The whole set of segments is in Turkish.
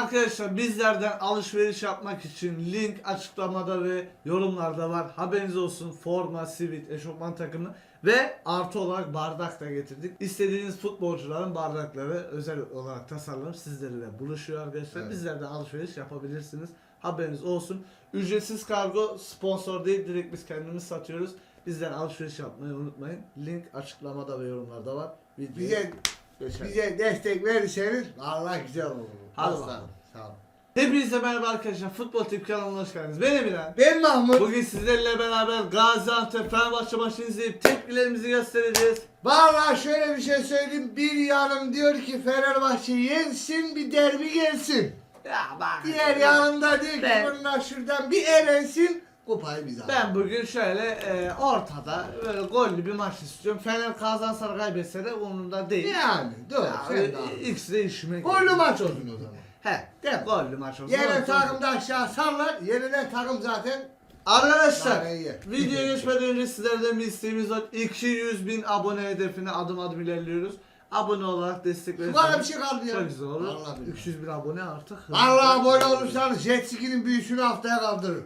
Arkadaşlar bizlerden alışveriş yapmak için link açıklamada ve yorumlarda var. Haberiniz olsun forma, sivit, eşofman takımı ve artı olarak bardak da getirdik. İstediğiniz futbolcuların bardakları özel olarak tasarlanıp sizlerle buluşuyor arkadaşlar. Evet. Bizlerden alışveriş yapabilirsiniz. Haberiniz olsun. Ücretsiz kargo sponsor değil direkt biz kendimiz satıyoruz. Bizden alışveriş yapmayı unutmayın. Link açıklamada ve yorumlarda var. Videoya Bize geçelim. bize destek verirseniz Allah güzel olur. Hadi Aslan, bakalım. Sağ ol. Hepinize merhaba arkadaşlar. Futbol Tip kanalına hoş geldiniz. Ben Emirhan. Ben Mahmut. Bugün sizlerle beraber Gaziantep Fenerbahçe maçını izleyip tepkilerimizi göstereceğiz. Vallahi şöyle bir şey söyleyeyim. Bir yanım diyor ki Fenerbahçe yensin bir derbi gelsin. Ya bak. Diğer yanımda diyor ki Ben- bunlar şuradan bir elensin. Kupayı biz alalım. Ben bugün şöyle e, ortada böyle gollü bir maç istiyorum. Fener kazansa kaybetse de umurumda değil. Yani doğru. Sen e, de ikisi de işime Gollü maç olsun o zaman. He. Mi? Gollü maç olsun. Yenen Olsun. takım da aşağı sallar. Yenilen takım zaten Arkadaşlar videoya geçmeden önce sizlerden bir isteğimiz var. 200 bin abone hedefine adım adım ilerliyoruz. Abone olarak destek verirseniz kadar bir şey kaldı ya. Çok güzel olur. Vallahi billahi. 300 bin abone artık. Allah abone olursanız jet ski'nin büyüsünü haftaya kaldırır.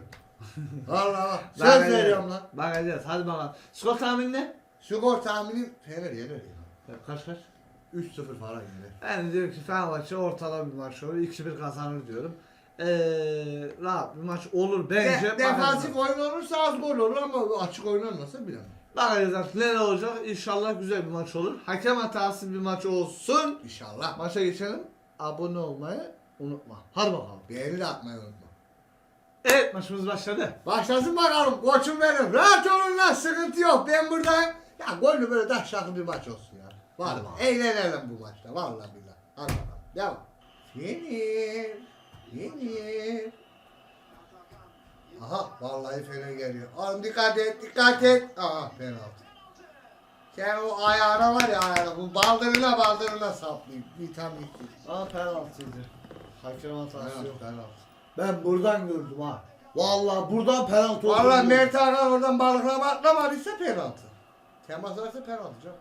Vallahi bak. Söz Bakacağız. veriyorum lan. Bakacağız. Hadi bakalım. Skor tahmini ne? Skor tahminim Fener yener ya. Ya Kaç kaç? 3-0 falan yener. Ben diyorum ki Fenerbahçe ortalama bir maç olur. 2-1 kazanır diyorum. Ee, rahat bir maç olur bence. De, defansif Bakacağız. oyun olursa az gol olur ama açık oynanmasa bilemem. Bakacağız artık neler olacak. İnşallah güzel bir maç olur. Hakem hatası bir maç olsun. İnşallah. Maça geçelim. Abone olmayı unutma. Hadi bakalım. Beğeni de atmayı unutma. Evet maçımız başladı. Başlasın bakalım koçum benim. Rahat olun lan sıkıntı yok. Ben buradayım. Ya gollü böyle taşraklı bir maç olsun ya. Vallahi bakalım. eğlenelim bu maçta. Vallahi billahi. Hadi bakalım. Devam. Yenir. Yenir. Aha vallahi Fener geliyor. Oğlum dikkat et dikkat et. Aha penaltı. Sen o ayağına var ya ayağına bu baldırına baldırına saplayayım. Gitti. Aa penaltıydı. Hakem hatası Penaltı yok. penaltı. Ben buradan gördüm ha. Vallahi buradan penaltı Valla olduğunu Mert Hakan oradan balıklama atlamadıysa penaltı. Temas varsa penaltı canım.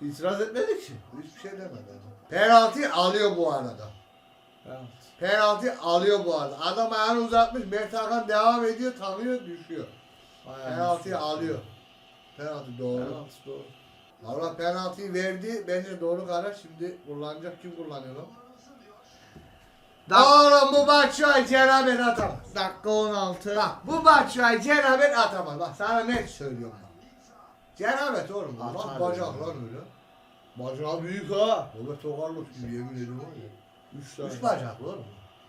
İtiraz etmedik ki. Hiçbir şey demedi adam. Penaltı alıyor bu arada. Penaltı. Penaltı alıyor bu arada. Adam ayağını uzatmış. Mert Hakan devam ediyor, tanıyor, düşüyor. Penaltıyı alıyor. Penaltı doğru. Penaltı doğru. Valla penaltıyı verdi. Bence doğru karar. Şimdi kullanacak. Kim kullanıyor lan? Dak- Oğlum bu Batshuayi cenabet atamaz. dakika 16. Bak bu Batshuayi cenabet atamaz. Bak sana net söylüyorum bak. Cenabet oğlum. bu. Atar Bak bacak ya. lan öyle. Bacağı büyük ha. Roberto Carlos gibi yemin ediyorum var ya. 3 tane. Üç bacaklı oğlum.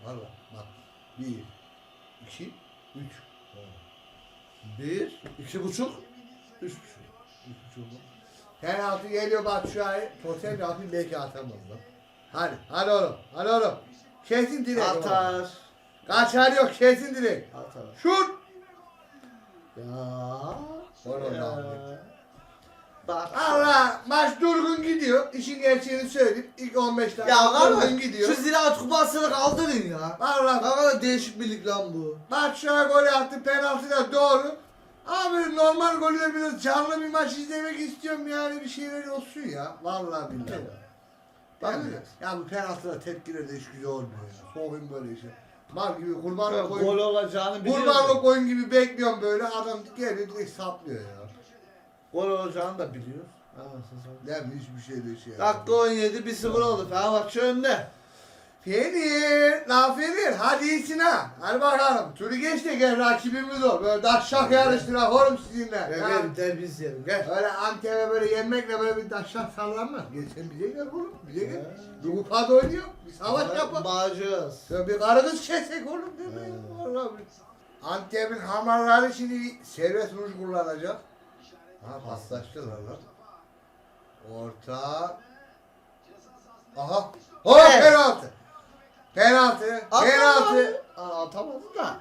Valla bak. Bir, iki, üç. Bir, iki buçuk, üç buçuk. Üç buçuk mu? Penaltı geliyor Batshuayi. Totem yapayım belki atamaz lan. Hadi, hadi oğlum, hadi oğlum. Kesin oğlum. Atar. Kaçar yok, kesin direkt. Atar. Şut! Ya. Ya. Bak. Allah maç durgun gidiyor. İşin gerçeğini söyleyeyim. İlk 15 dakika Ya durgun kardeş gidiyor. şu Ziraat Kupası'nı kaldırın ya. Ne kadar değişik bir lig lan bu. Batshuayi gol attı. Penaltı da doğru. Abi normal goller biraz canlı bir maç izlemek istiyorum yani bir şeyler olsun ya. Vallahi billahi. Ben de, ya bu penaltıda tepkiler de hiç güzel olmuyor ya. Soğuyun böyle işe. Mal gibi kurbanlık Gol oyun. olacağını. Kurbanlık oyun gibi bekliyorum böyle adam geliyor direkt saplıyor ya. Gol olacağını da biliyor. Anasını satayım. Değil mi? Hiçbir şey de şey Dakika 17 1-0 oldu. Fenerbahçe önde. Fener, la Fener hadi iyisin ha. Hadi bakalım. Turu geç de gel rakibimiz o. Böyle daşşak yarıştırak oğlum sizinle. Gel bir derbi izleyelim gel. Öyle Antep'e böyle yenmekle böyle bir daşşak sallanmaz. Gel sen bize gel oğlum. Bize gel. Bir kupada oynuyor. Bir savaş yapalım. Bağıracağız. Ya bir karı kız kesek oğlum değil mi? Vallahi bir- Antep'in hamarları şimdi servet ruj kullanacak. Ha paslaştılar lan. Orta. Aha. Oh Evet. penaltı. Penaltı. Penaltı. Aa, atamadı da.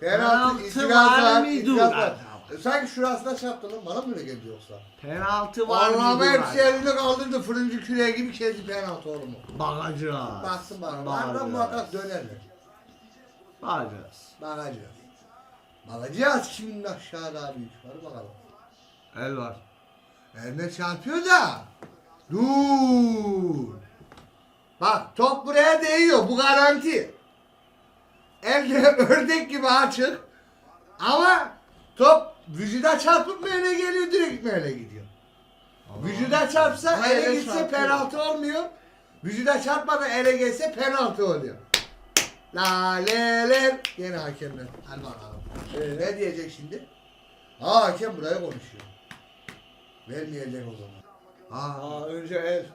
Penaltı. Penaltı İtiraz var var. mıydı itiraz var. E, Sanki şurasına çarptı lan. Bana mı öyle geldi yoksa? Penaltı var Allah'ım mıydı? hepsi elini kaldırdı. Fırıncı küreği gibi kesti penaltı oğlum. o. Bakacağız. Baksın bana. Bakacağız. Arada muhakkak dönerler. Bakacağız. Bakacağız. Bakacağız kimin aşağıda büyük. Hadi bakalım. El var. Eline çarpıyor da. Dur. Bak top buraya değiyor. Bu garanti. Elde ördek gibi açık. Ama top vücuda çarpıp mı ele geliyor direkt mi ele gidiyor? Vücuda çarpsa ele gitse çarpıyor. penaltı olmuyor. Vücuda çarpmadan ele geçse penaltı oluyor. La le le. Yine hakemler. Hadi bakalım. Ee? Ne diyecek şimdi? Ha hakem buraya konuşuyor. Vermeyecek o zaman. Ha, Aa önce el.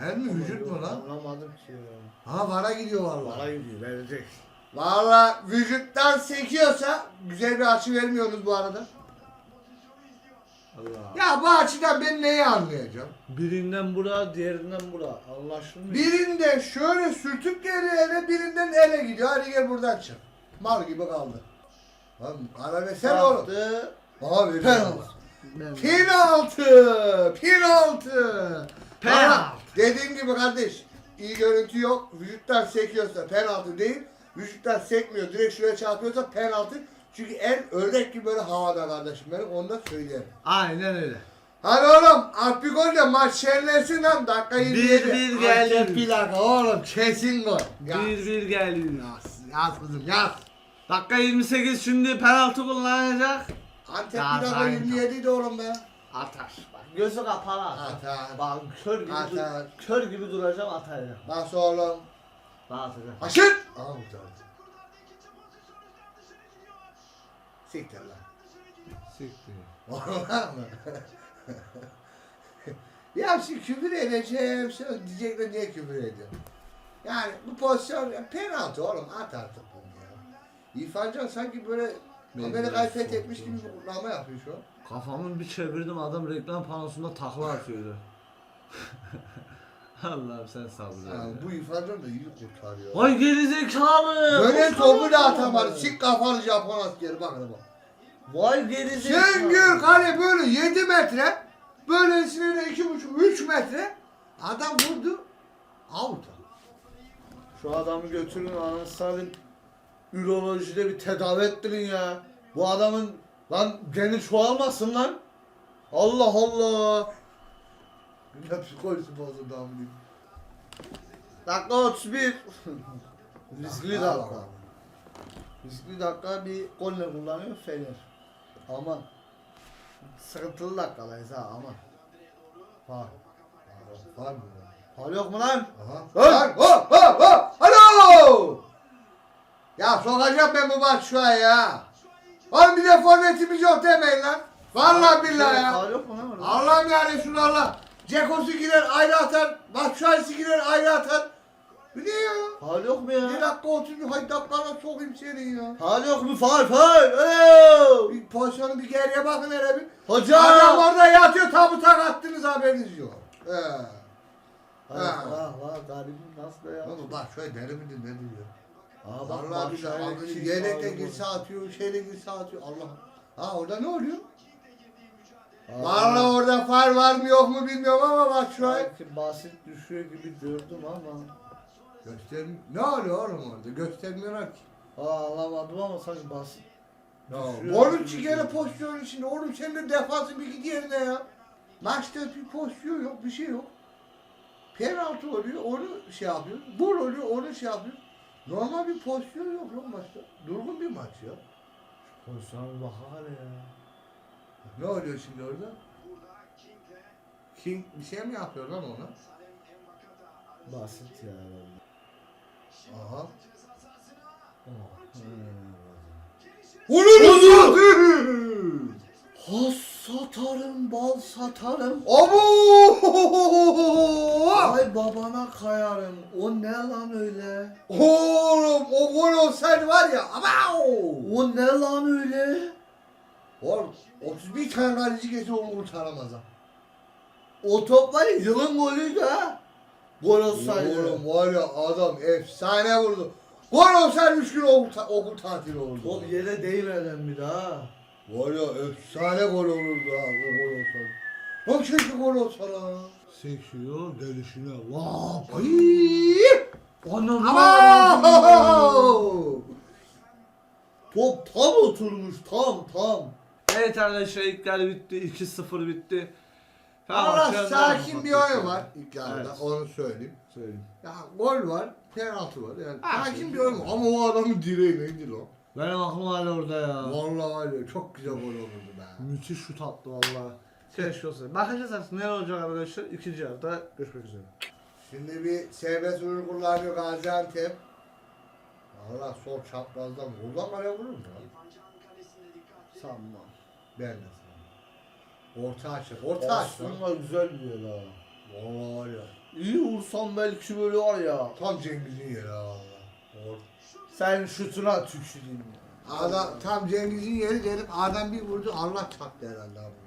El mi vücut mu lan? Anlamadım ki ya. Ha vara gidiyor vallahi. Bana gidiyor verecek. Valla vücuttan sekiyorsa güzel bir açı vermiyoruz bu arada. Allah. Ya bu açıdan ben neyi anlayacağım? Birinden bura, diğerinden bura. Anlaşılmıyor. Birinde şöyle sürtüp geliyor ele, birinden ele gidiyor. Hadi gel buradan çık. Mal gibi kaldı. Lan ara versene oğlum. Yaptı. Abi Penaltı. Penaltı! Penaltı! Penaltı. Dediğim gibi kardeş, iyi görüntü yok. Vücuttan sekiyorsa penaltı değil. Vücuttan sekmiyor, direkt şuraya çarpıyorsa penaltı. Çünkü el ördek gibi böyle havada kardeşim benim, onu da söyleyeyim. Aynen öyle. Hadi oğlum, at bir gol de maç şenlensin lan, dakika 27. 1-1 geldi. Antep plaka oğlum, kesin gol. Yaz, 1-1 geldi. yaz, yaz kızım yaz. Dakika 28 şimdi penaltı kullanacak. Antep Yaz, plaka aynen. 27 de oğlum be. Atar. Bak gözü kapalı atar. Atar. Bak kör gibi, dur- Atar. kör gibi duracağım atacağım. Bas oğlum. Bak atacağım. Aşır! Aa kurtardı. Siktir lan. Siktir. Vallahi mı? ya şimdi küfür edeceğim. Şimdi diyecekler niye küfür ediyorum? Yani bu pozisyon ya penaltı oğlum at artık bunu ya. İrfan Can sanki böyle Amerika'yı fethetmiş gibi bir kutlama yapıyor şu an. Kafamı bir çevirdim adam reklam panosunda takla atıyordu. Allah'ım sen sabır Yani ver. bu İrfan Can da iyi kurtarıyor. Vay gerizekalı. Boş topu da atamadı. Sik kafalı Japon askeri bak bak. Vay gerizekalı. Şengül kale böyle 7 metre. Böylesine de 2,5-3 metre. Adam vurdu. Out. Şu adamı götürün anasını ürolojide bir tedavi ettirin ya. Bu adamın lan geni çoğalmasın lan. Allah Allah. De psikolojisi bozuldu amına. Dakika 31. Riskli dakika. Riskli dakika bir golle kullanıyor Fener. Aman. Sıkıntılı dakikadayız ha aman. Ha. Var mı? Hal yok mu lan? Aha. Lan hop hop hop. Alo. Ya sokacağım ben bu an ya. Oğlum bir de forvetimiz yok demeyin lan. Vallahi billahi ya. Yok mu lan orada? Allah'ım ya Resulallah. Ceko'su gider ayrı atar. Batshuayi'si gider ayrı atar. Bu ne ya? Hal yok mu ya? Bir dakika otur bir haydi dakikana sokayım seni ya. Hal yok mu? Faul faul. Alo. Bir pozisyonu bir geriye bakın hele bir. Hocam. Adam orada yatıyor tabuta attınız haberiniz yok. He. Vah vah vah garibim nasıl da ya? Oğlum bak şöyle deli midir ne diyor. Aa bak bir Başakşehir'in daha için yelekle faul girse atıyor, şeyle girse atıyor. Allah. Ha orada ne oluyor? Aa, Vallahi orada far var mı yok mu bilmiyorum ama bak şu an. Sanki basit düşüyor gibi gördüm ama. Göster ne oluyor oğlum orada? Göstermiyorlar ki. Aa anlamadım ama sanki basit. Ya Düşüyor Bonucci gibi gene duruyor. pozisyon içinde. Oğlum senin de defansın bir git yerine ya. Maçta bir pozisyon yok, bir şey yok. Penaltı oluyor, onu şey yapıyor. Gol oluyor, onu şey yapıyor. Normal bir pozisyon yok lan maçta. Durgun bir maç ya. Pozisyona bir bak hele ya. Ne oluyor şimdi orada? King bir şey mi yapıyor lan ona? Basit ya. Aha. Onun Has satarım, bal satarım. Abo! Babana kayarım. O ne lan öyle? Oğlum o gol olsaydı var ya. Ama O ne lan öyle? Oğlum 31 tane kaleci geçti onu kurtaramaz ha. O top var ya yılın golüydü ha. Gol olsaydı. Oğlum var ya adam efsane vurdu. Gol olsaydı 3 gün okul, ta- okul tatili olurdu. Top yere değmeden bir daha. Var ya efsane gol olurdu ha o gol olsaydı. Lan keşke gol olsa gelişine. Vah. Ay! Anam. Top tam oturmuş tam tam. Evet arkadaşlar ilk yarı bitti. 2-0 bitti. Fenerbahçe sakin bir oyun var ilk yarıda Evet. onu söyleyeyim. Söyleyeyim. Ya gol var, penaltı var. Yani Ha, sakin şimdi- bir oyun var. Ama o adamın direği neydi lan? Benim aklım hala orada ya. Vallahi var ya çok güzel gol olurdu be. Müthiş şut attı valla. Keşke olsa. Bakacağız artık neler olacak arkadaşlar. İkinci yarıda görüşmek üzere. Şimdi bir serbest oyun kullanıyor Gaziantep. Valla sol çaprazdan buradan kaleye vurur mu lan? Sanmam. Ben de sanırım. Orta açık. Orta açık. Aslında güzel bir yer ha. Vallahi var ya. İyi vursam belki böyle var ya. Tam Cengiz'in yeri ha valla. Or- Sen şutuna tüküreyim ya. Adam tam Cengiz'in yeri dedim. Adam bir vurdu Allah çaktı herhalde abi.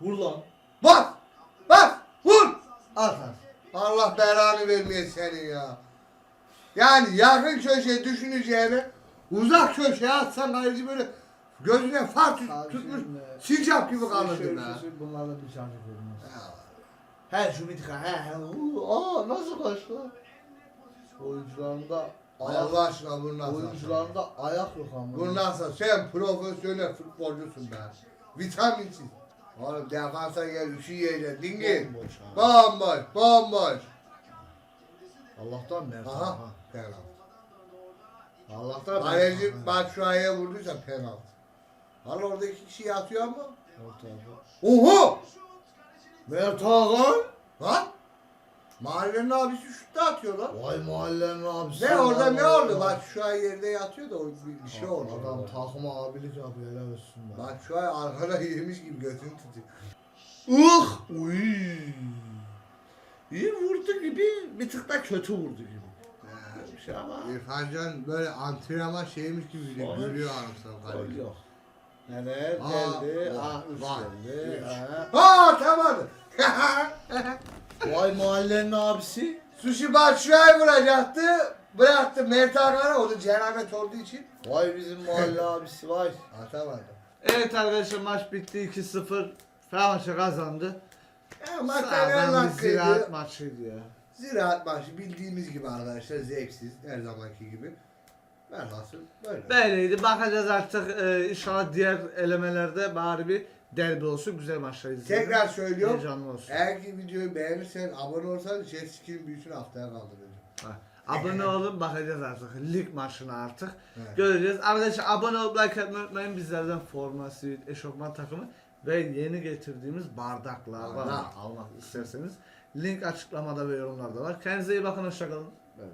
Vur lan. Bak! Bak! Vur! At at. Allah belanı vermeye senin ya. Yani yakın köşeye düşüneceğine uzak köşeye atsan kaleci böyle gözüne far tut- Abi tutmuş şimdi- sincap gibi kalırdı be. Bunlardan bir şarkı verilmez. He şu mitika he he. Aa nasıl kaçtı? Oyuncularında ayak, Allah aşkına bunu nasıl oyuncularında ayak yok ama. Bu nasıl? Sen profesyonel futbolcusun be. Vitaminsiz. Oğlum defansa gel üçü yiyeceksin. Dingil. Bomboş ha. Bomboş, bomboş. Allah'tan Mert Aha. Aha. Penaltı. Allah'tan Kaleci Mert Hakan. Batshuayi'ye vurduysa penaltı. Hala orada iki kişi yatıyor ama. Ortaya. Oho! Mert Hakan. Lan! Mahallenin abisi şut da atıyor lan. Vay mahallenin abisi. Ne orada ne oldu? Batshuayi yerde yatıyor da o bir, bir şey oldu. Adam takıma abilik yapıyor helal olsun be. Batshuayi arkada yemiş gibi götünü tutuyor. Uh! Uy. İyi vurdu gibi bir tık da kötü vurdu gibi. Bir şey ama. İrfan Can böyle antrenman şeymiş gibi. Sonuç- Gülüyor anasını Gol kaleci. yok. Evet Aa, geldi. var, Aa üç var. geldi. Üç. Ha. Aa tamam. Vay mahallenin abisi. Sushi Batshuayi vuracaktı. Bıraktı Mert Hakan'a. O da cenabet olduğu için. Vay bizim mahalle abisi vay. Atamadı. Evet arkadaşlar maç bitti 2-0. Fenerbahçe kazandı. Ya maç Sağlam bir ziraat maçıydı ya. Ziraat maçı bildiğimiz gibi arkadaşlar. Zevksiz. Her zamanki gibi. Velhasıl böyle. Böyleydi. Bakacağız artık e, inşallah diğer elemelerde bari bir derbi olsun. Güzel maçlar izleyelim. Tekrar söylüyorum. Heyecanlı olsun. Eğer ki videoyu beğenirsen abone olsan jet ski'nin büyüsünü haftaya kaldıracağım. Ha, Abone olun bakacağız artık lig maçına artık. Evet. Göreceğiz. Arkadaşlar abone olup like atmayı unutmayın. Bizlerden forma, sivit, eşofman takımı ve yeni getirdiğimiz bardaklar var. Almak isterseniz. Link açıklamada ve yorumlarda var. Kendinize iyi bakın. Hoşçakalın. Evet.